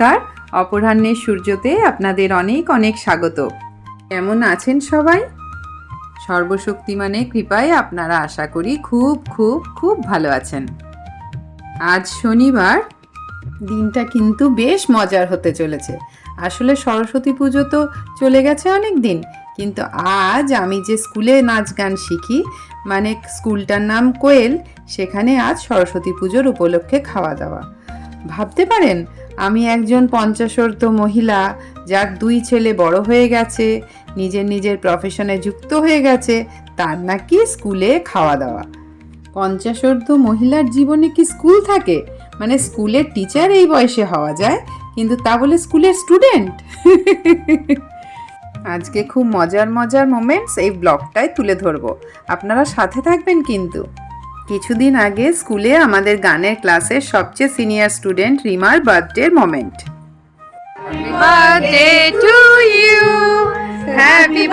নমস্কার। অপরাহ্নের সূর্যতে আপনাদের অনেক অনেক স্বাগত। কেমন আছেন সবাই? সর্বশক্তিমানের কৃপায় আপনারা আশা করি খুব খুব খুব ভালো আছেন। আজ শনিবার। দিনটা কিন্তু বেশ মজার হতে চলেছে। আসলে সরস্বতী পুজো তো চলে গেছে অনেক দিন। কিন্তু আজ আমি যে স্কুলে নাচ গান শিখি মানে স্কুলটার নাম কোয়েল, সেখানে আজ সরস্বতী পুজোর উপলক্ষে খাওয়া দাওয়া। ভাবতে পারেন? আমি একজন পঞ্চাশোর্ধ মহিলা যার দুই ছেলে বড় হয়ে গেছে, নিজের নিজের প্রফেশনে যুক্ত হয়ে গেছে, তার নাকি স্কুলে খাওয়া দাওয়া। পঞ্চাশোর্ধ মহিলার জীবনে কি স্কুল থাকে? মানে স্কুলের টিচার এই বয়সে হওয়া যায়, কিন্তু তা বলে স্কুলের স্টুডেন্ট আজকে খুব মজার মজার মোমেন্টস এই ব্লগটায় তুলে ধরবো। আপনারা সাথে থাকবেন কিন্তু। কিছুদিন আগে স্কুলে আমাদের গানের ক্লাসের সবচেয়ে সিনিয়র স্টুডেন্ট রিমার বার্থডের moment. Birthday to you happy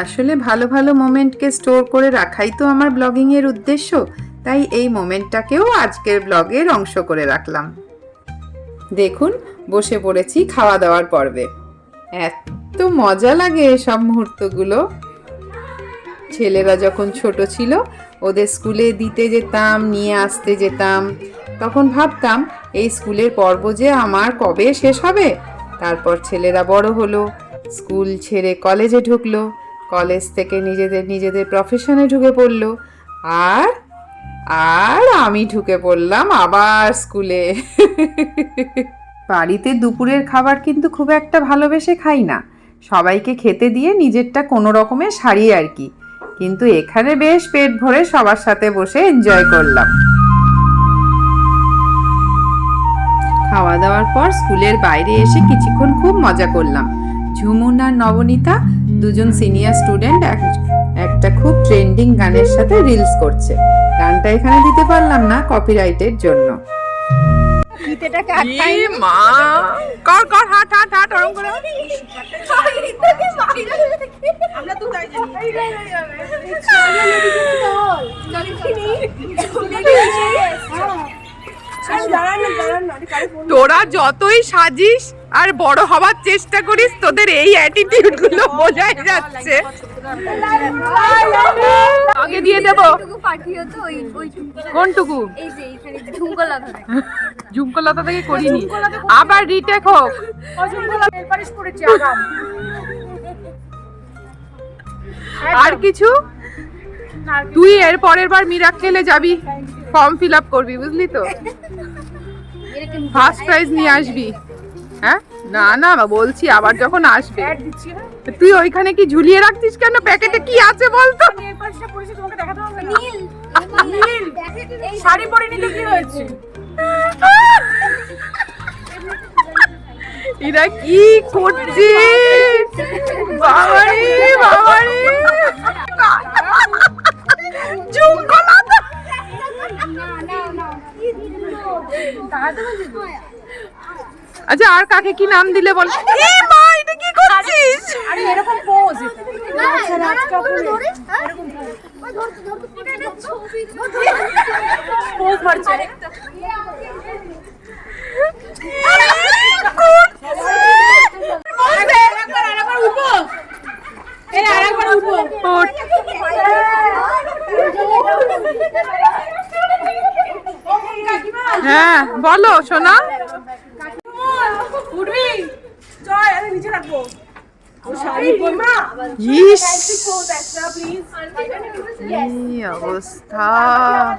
আসলে ভালো ভালো মোমেন্টকে স্টোর করে রাখাই তো আমার ব্লগিংয়ের উদ্দেশ্য। তাই এই মোমেন্টটাকেও আজকের ব্লগের অংশ করে রাখলাম। দেখুন, বসে পড়েছি খাওয়া দাওয়ার পর্বে। এত মজা লাগে এসব মুহূর্তগুলো। ছেলেরা যখন ছোট ছিল, ওদের স্কুলে দিতে যেতাম, নিয়ে আসতে যেতাম। তখন ভাবতাম, এই স্কুলের পর্ব যে আমার কবে শেষ হবে? তারপর ছেলেরা বড় হলো, স্কুল ছেড়ে কলেজে ঢুকলো। কলেজ থেকে নিজেদের নিজেদের প্রফেশনে ঢুকে পড়ল। আর আর আমি ঢুকে পড়লাম আবার স্কুলে বাড়িতে দুপুরের খাবার কিন্তু খুব একটা ভালোবেসে খাই না। সবাইকে খেতে দিয়ে নিজেরটা কোনো রকমে সারি আর কি। কিন্তু এখানে বেশ পেট ভরে সবার সাথে বসে এনজয় করলাম। খাওয়া দাওয়ার পর স্কুলের বাইরে এসে কিছুক্ষণ খুব মজা করলাম। ঝুমুন আর নবনীতা দুজন সিনিয়র স্টুডেন্ট একটা খুব ট্রেন্ডিং গানের সাথে রিলস করছে। গানটা এখানে দিতে পারলাম না কপিরাইটের জন্য। মা! কর কর হাট হাট হাট ওরম করে। আমরা তো তাই জানি। তোরা যতই সাজিস আর বড় হবার চেষ্টা করিস তোদের এই অ্যাটিটিউডগুলো বোঝাই যাচ্ছে। আগে দিয়ে দেব। কোনটুকু? ঝুমকলতা থেকে করিনি। আবার রিটেক হোক। আর কিছু? তুই এর পরের বার মিরাক্কেলে যাবি ফর্ম ফিল আপ করবি বুঝলি তো? ফার্স্ট প্রাইজ নিয়ে আসবি। হ্যাঁ? না না বলছি আবার যখন আসবে। তুই ওইখানে কি ঝুলিয়ে রাখছিস কেন? প্যাকেটে কি আছে বলতো? নীল। নীল শাড়ি পরে নিতে কি হয়েছে? এরা কি করছে? বাবারে আচ্ছা আর কাকে কি নাম দিলে বল এ মা এটা কি করছিস আরে এরকম পোজ মারছে। হ্যাঁ বলো সোনা উঠবি চল আমি নিচে রাখবো ও শাড়ি পর মা ইস পোজ একটা প্লিজ কি অবস্থা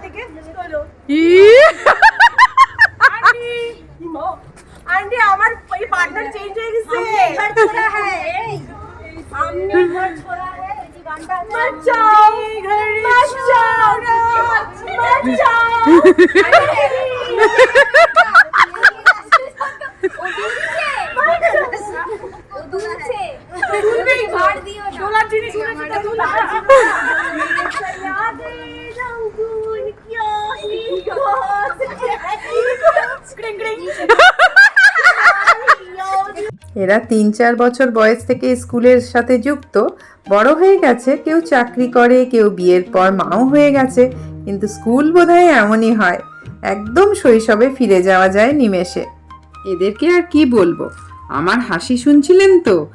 থেকে চলো ই আন্টি আন্টি আমার এই পার্টনার চেঞ্জ হয়ে গেছে छोड़ा है हमने घर छोड़ा है ये गांडा বাঁচাও বাঁচাও এরা তিন চার বছর বয়স থেকে স্কুলের সাথে যুক্ত বড় হয়ে গেছে কেউ চাকরি করে কেউ বিয়ের পর মাও হয়ে গেছে কিন্তু স্কুল বোধহয় এমনই হয়। একদম শৈশবে ফিরে যাওয়া যায় নিমেষে। এদেরকে আর কি বলব? আমার হাসি শুনছিলেন তো?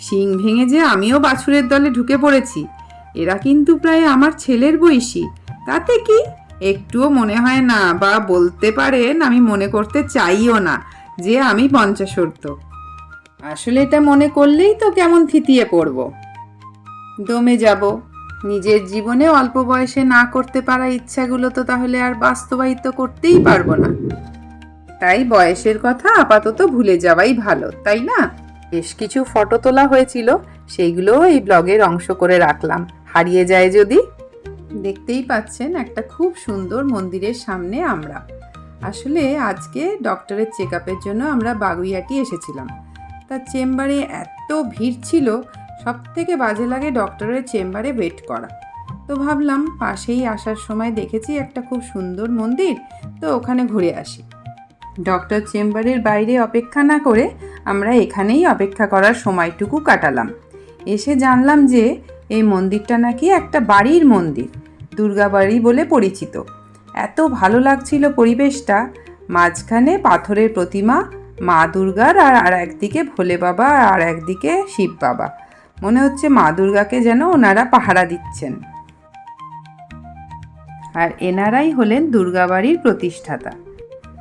শিং ভেঙে যে আমিও বাছুরের দলে ঢুকে পড়েছি, এরা কিন্তু প্রায় আমার ছেলের বয়সী। তাতে কি? একটুও মনে হয় না বা বলতে পারেন আমি মনে করতে চাইও না যে আমি পঞ্চাশোর্ধ আসলে এটা মনে করলেই তো কেমন থিতিয়ে পড়ব দমে যাব। নিজের জীবনে অল্প বয়সে না করতে পারা ইচ্ছাগুলো তো তাহলে আর বাস্তবায়িত করতেই পারব না। তাই বয়সের কথা আপাতত ভুলে যাওয়াই ভালো, তাই না? বেশ কিছু ফটো তোলা হয়েছিল সেইগুলোও এই ব্লগের অংশ করে রাখলাম। হারিয়ে যায় যদি? দেখতেই পাচ্ছেন একটা খুব সুন্দর মন্দিরের সামনে আমরা। আসলে আজকে ডক্টরের চেক জন্য আমরা বাগুইয়াটি এসেছিলাম। তার চেম্বারে এত ভিড় ছিল সব থেকে বাজে লাগে ডক্টরের চেম্বারে ওয়েট করা। তো ভাবলাম পাশেই আসার সময় দেখেছি একটা খুব সুন্দর মন্দির, তো ওখানে ঘুরে আসি। ডক্টর চেম্বারের বাইরে অপেক্ষা না করে আমরা এখানেই অপেক্ষা করার সময়টুকু কাটালাম। এসে জানলাম যে এই মন্দিরটা নাকি একটা বাড়ির মন্দির দুর্গাবাড়ি বলে পরিচিত। এত ভালো লাগছিল পরিবেশটা, মাঝখানে পাথরের প্রতিমা, মা দুর্গার আর আর একদিকে ভোলে বাবা আর একদিকে শিব বাবা। মনে হচ্ছে মা দুর্গাকে যেন ওনারা পাহারা দিচ্ছেন। আর এনারাই হলেন দুর্গাবাড়ির প্রতিষ্ঠাতা।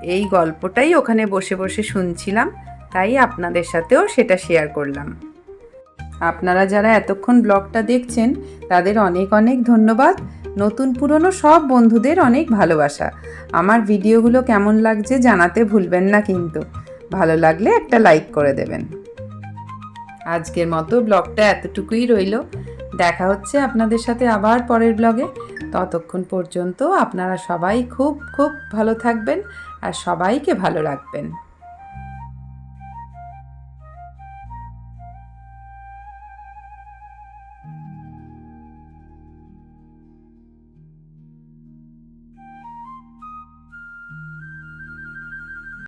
এই গল্পটাই ওখানে বসে বসে শুনছিলাম। তাই আপনাদের সাথেও সেটা শেয়ার করলাম। আপনারা যারা এতক্ষণ ব্লগটা দেখছেন, তাদের অনেক অনেক ধন্যবাদ। নতুন পুরনো সব বন্ধুদের অনেক ভালোবাসা। আমার ভিডিওগুলো কেমন লাগছে জানাতে ভুলবেন না কিন্তু। ভালো লাগলে একটা লাইক করে দেবেন। আজকের মতো ব্লগটা এতটুকুই রইল। দেখা হচ্ছে আপনাদের সাথে আবার পরের ব্লগে ততক্ষণ পর্যন্ত আপনারা সবাই খুব খুব ভালো থাকবেন আর সবাইকে ভালো রাখবেন।